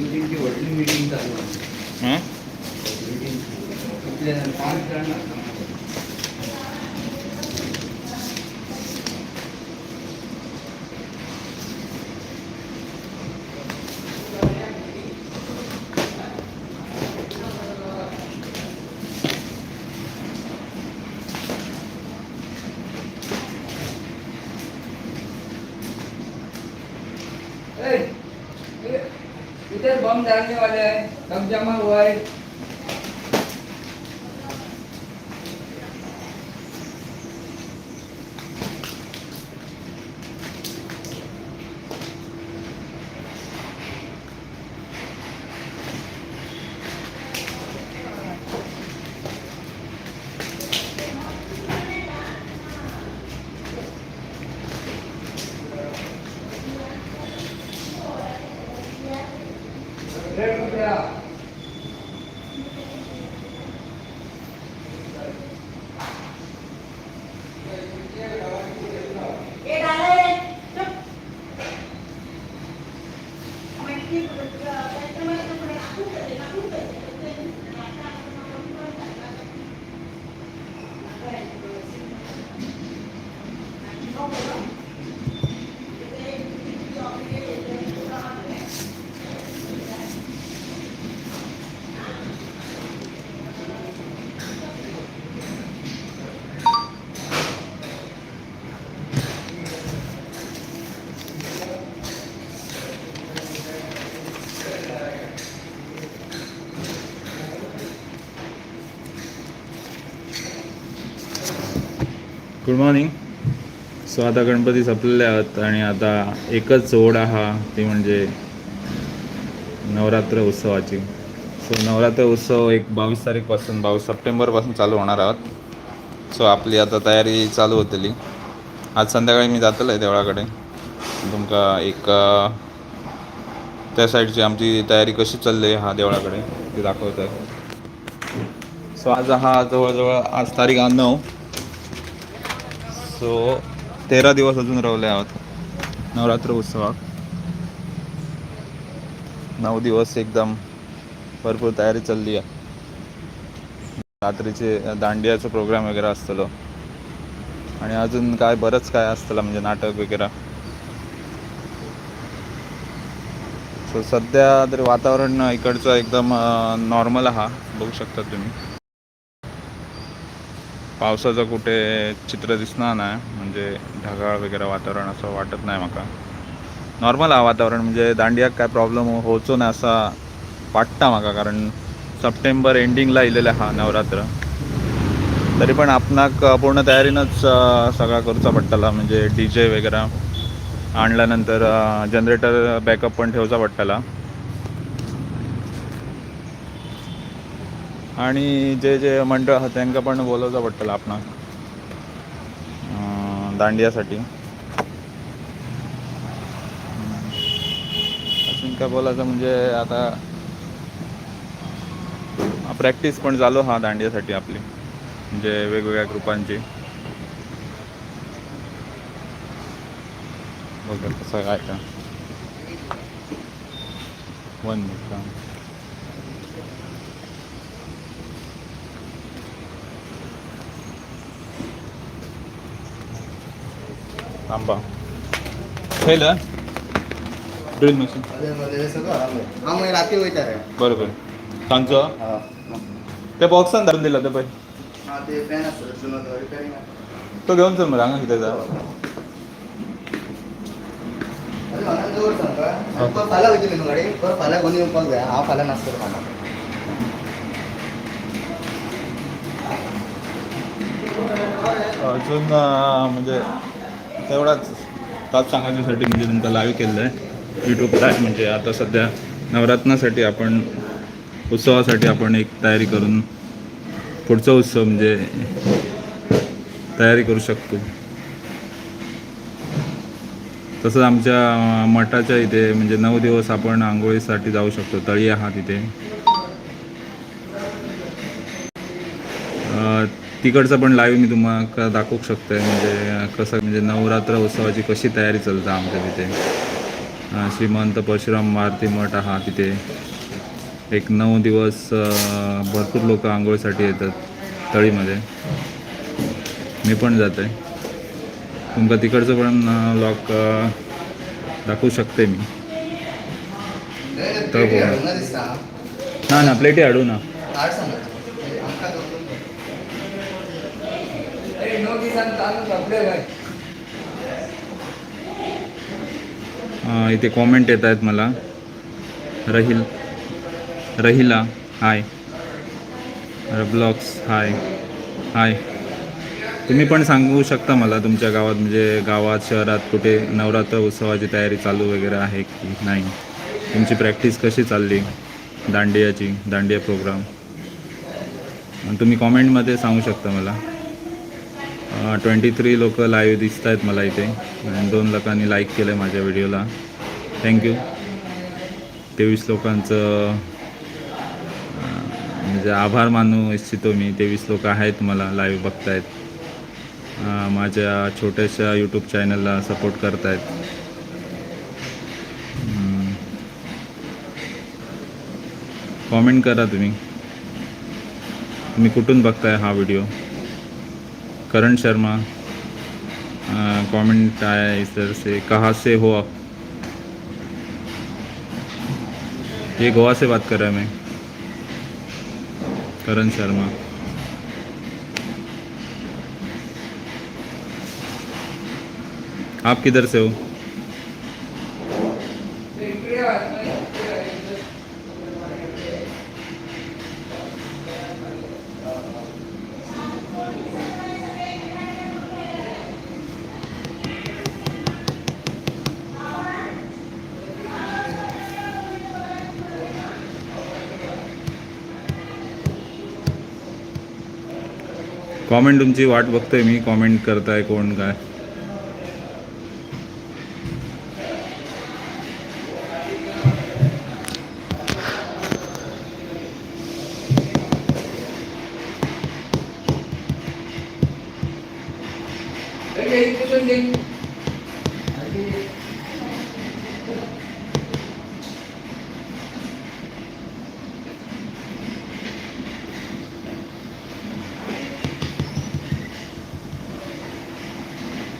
मीटिंगची वडली meeting चालू आहे इधर वाले हैं सब जमा हुआ है దేవుడు गुड मॉर्निंग सो आता गणपती संपलेले आहेत आणि आता एकच ओढ हा ती म्हणजे नवरात्र उत्सवाची. सो नवरात्र उत्सव एक बावीस तारीखपासून बावीस सप्टेंबरपासून चालू होणार आहोत. सो आपली आता तयारी चालू होतली. आज संध्याकाळी मी जातलो आहे देवळाकडे. तुमका एक त्या साईडची आमची तयारी कशी चालली हा देवळाकडे ते दाखवत आहे सो आज हा जवळजवळ आज तारीख आज नऊ. सो तेरा दिवस अजून रवले आहोत. नवरात्र उत्सवात. नऊ दिवस एकदम भरपूर तयारी चालली आहे. रात्रीचे दांडियाचं प्रोग्राम वगैरे असतलो. आणि अजून काय बरंच काय असतलं म्हणजे नाटक वगैरे. सो सध्या तरी वातावरण इकडचं एकदम नॉर्मल हा बघू शकता तुम्ही. पावसाचं कुठे चित्र दिसणार नाही. म्हणजे ढगाळ वगैरे वातावरण असं वाटत नाही म्हाका नॉर्मल हा वातावरण. म्हणजे दांडियाक काय प्रॉब्लेम होचो नाही असा वाटता म्हाका कारण सप्टेंबर एंडिंगला इलेला हा नवरात्र. तरी पण आपणाक पूर्ण तयारीनंच सगळा करूचा पडटला म्हणजे डी जे वगैरे आणल्यानंतर जनरेटर बॅकअप पण ठेवचा पडटला आणि जे जे मंडळ आहात त्यांना पण बोलवचं पडटलं आपण. दांडियासाठी. अजून काय बोलायचं म्हणजे आता प्रॅक्टिस पण चालू हा दांडियासाठी आपली. म्हणजे वेगवेगळ्या ग्रुपांची. बघा कसं काय का. वन मिनिट थांबा पहिलं ड्रिल मशीन सगळं रात्री वयता रे बरोबर. सांगचं हा. ते बॉक्सान धरून दिला ते पै हा ते घेऊन चल मग रांगा किती जा अरे आनंदवर सांग का? आणि तो फाला वयतली न्हू गाडी. फाल्या कोणी येवपाक जाय हा फाल्या नासतो फाला. अजून म्हणजे तेवढाच तास सांगायच्यासाठी म्हणजे तुमचा लाईव्ह केलेलं आहे. यूट्यूब लाईव्ह म्हणजे आता सध्या नवरात्रासाठी आपण उत्सवासाठी आपण एक तयारी करून पुढचा उत्सव म्हणजे तयारी करू शकतो. तसंच आमच्या मठाच्या इथे म्हणजे नऊ दिवस आपण आंघोळीसाठी जाऊ शकतो. तळी आहात तिथे तिकडचं पण लाईव्ह मी तुम्हाला दाखवू शकतोय. म्हणजे कसं म्हणजे नवरात्र उत्सवाची कशी तयारी चालतं आमच्या तिथे. श्रीमंत परशुराम मारुती मठ हा तिथे. एक नऊ दिवस भरपूर लोक आंघोळीसाठी येतात तळीमध्ये. मी पण जात आहे तुमका तिकडचं पण लॉक दाखवू शकते मी. तर दिसता ना. ना प्लेटी हाडू ना. इथे कॉमेंट येत आहेत मला. रहिल रहिला हाय ब्लॉक्स हाय हाय तुम्ही पण सांगू शकता मला तुमच्या गावात म्हणजे गावात शहरात कुठे नवरात्र उत्सवाची तयारी चालू वगैरे आहे की नाही? तुमची प्रॅक्टिस कशी चालली? दांडियाची दांडिया प्रोग्राम तुम्ही कॉमेंटमध्ये सांगू शकता मला. ट्वेंटी थ्री लोक लाईव्ह दिसत आहेत मला इथे. आणि दोन लोकांनी लाईक केलं आहे माझ्या व्हिडिओला थँक्यू तेवीस लोकांचं म्हणजे आभार मानू इच्छितो मी. तेवीस लोक आहेत मला लाईव्ह बघतायत. माझ्या छोट्याशा यूट्यूब चॅनलला सपोर्ट करतायत. कॉमेंट करा तुम्ही. तुम्ही कुठून बघताय हा व्हिडिओ करण शर्मा कमेंट आया है इस तरह से, कहाँ से हो आप? ये गोवा से बात कर रहा है मैं। करण शर्मा। आप किधर से हो? कॉमेंट तुमची वाट बघतोय मी कॉमेंट करताय कोण काय?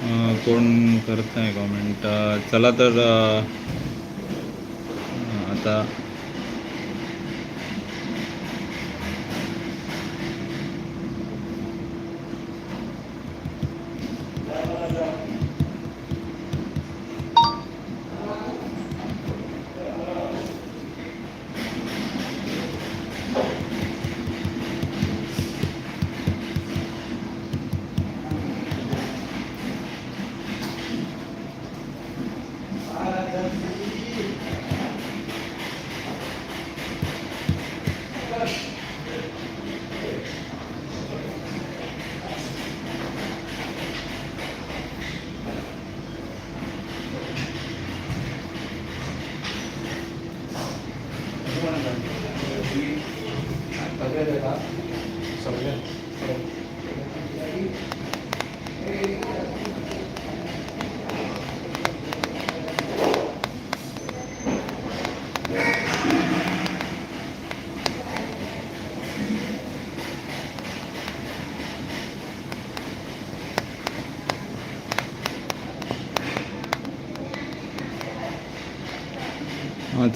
अं, कोण करत नाही कॉमेंट चला तर आता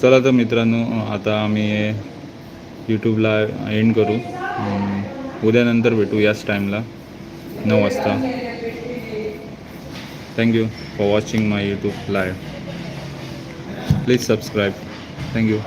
चला तर मित्रांनो आता आम्ही यूट्यूबला एंड करू. उद्यानंतर भेटू याच टाईमला नऊ वाजता. Thank you for watching my YouTube live please subscribe thank you